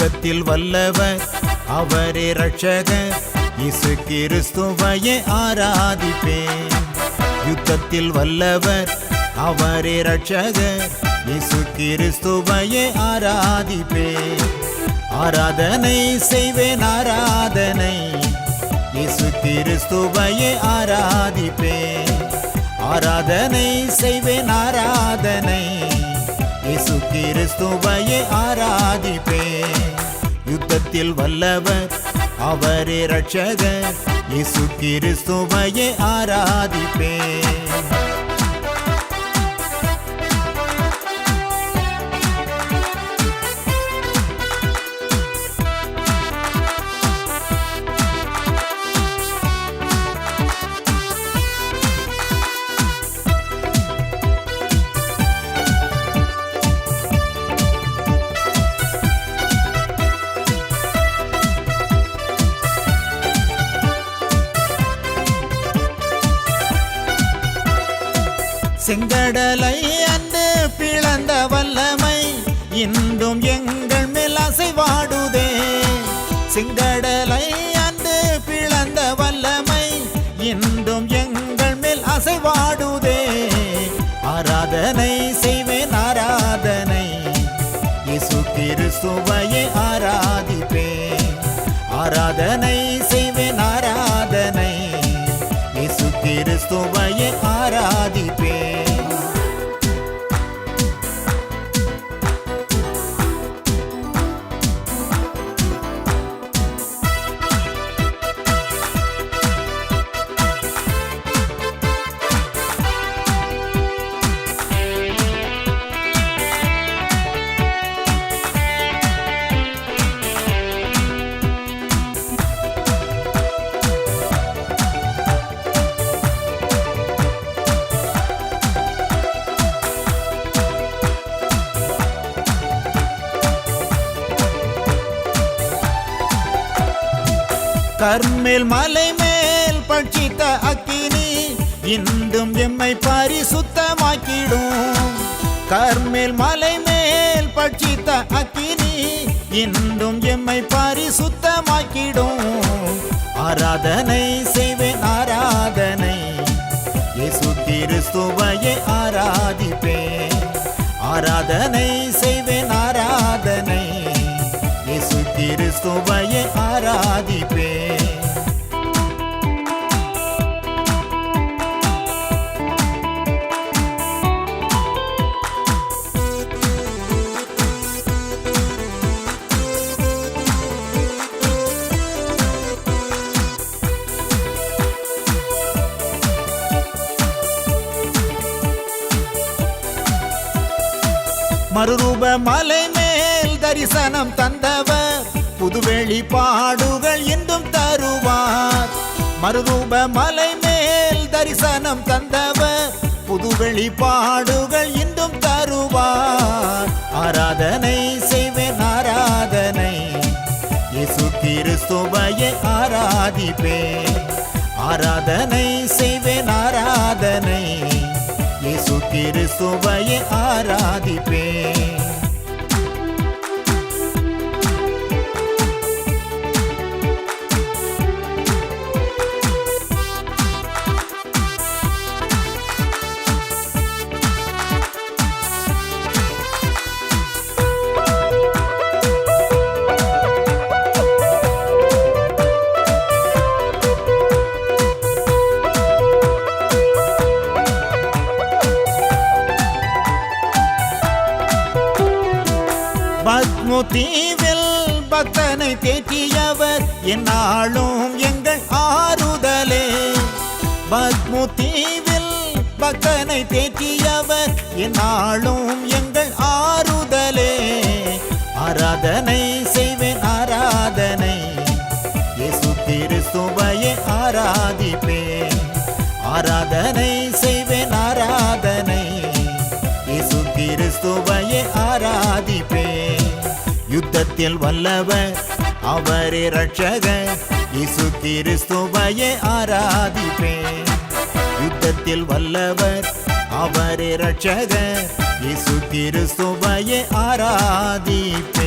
சர்வத்தில் வல்லவர். அவரே ரட்சகர் இசு கிறிஸ்துவையே ஆராதிப்பேன். யுத்தத்தில் வல்லவர். அவரே ரட்சகர் இசு கிறிஸ்துவையே ஆராதிப்பேன். ஆராதனை செய்வேன் ஆராதனை. இயேசு கிறிஸ்துவையே ஆராதிப்பேன். ஆராதனை செய்வேன் ஆராதனை. கிறிஸ்துவையே ஆராதிப்பே யுத்தத்தில் வல்லவர் அவரே ரட்சகர் இயேசு கிறிஸ்துவையே ஆராதிப்பே செங்கடலை அன்று பிளந்த வல்லமை இன்றும் எங்கள் மேல் அசைவாடுதே. செங்கடலை அன்று பிளந்த வல்லமை இன்றும் எங்கள் மேல் அசைவாடுதே. ஆராதனை செய்வேன் ஆராதனை. இயேசு கிறிஸ்துவையே ஆராதிப்பேன். ஆராதனை செய்வேன் ஆராதனை. இயேசு கிறிஸ்துவையே கர்மேல் மலை மேல் பட்சித்த அக்கினி இன்றும் எம்மை பரிசுத்தமாக்கிடும். கர்மேல் மலை மேல் பட்சித்த அக்கினி இன்றும் எம்மை பரிசுத்தமாக்கிடும். ஆராதனை செய்வேன் ஆராதனை. இயேசு கிறிஸ்துவையே ஆராதிப்பேன். ஆராதனை செய்வேன் ஆராதனை. இயேசு கிறிஸ்துவையே ஆராதிப்பேன். மறுரூப மலை மேல் தரிசனம் தந்தவர். புதுவெளி பாடுகள் என்றும் தருவார். மறுரூப மலை மேல் தரிசனம் தந்தவர். புதுவெளி பாடுகள் இன்றும் தருவார். ஆராதனை செய்வேன் ஆராதனை. இயேசு கிறிஸ்துவையே ஆராதிப்பேன். ஆராதனை செய்வேன் ஆராதனை. இயேசு கிறிஸ்துவையே தீவில் பக்தனை தேற்றியவர் என்னாலும் எங்கள் ஆறுதலே. பத்மு தீவில் பக்தனை தேற்றியவர் என்னாலும் எங்கள் ஆறுதலே. ஆராதனை செய்வேன் ஆராதனை. இயேசு கிறிஸ்துவையே ஆராதிப்பேன். ஆராதனை யுத்தத்தில் வல்லவர். அவரே ரட்சக இசு கிறிஸ்துவையே ஆராதிப்பேன். யுத்தத்தில் வல்லவர். அவரே ரட்சக இசு கிறிஸ்துவையே ஆராதிப்பேன்.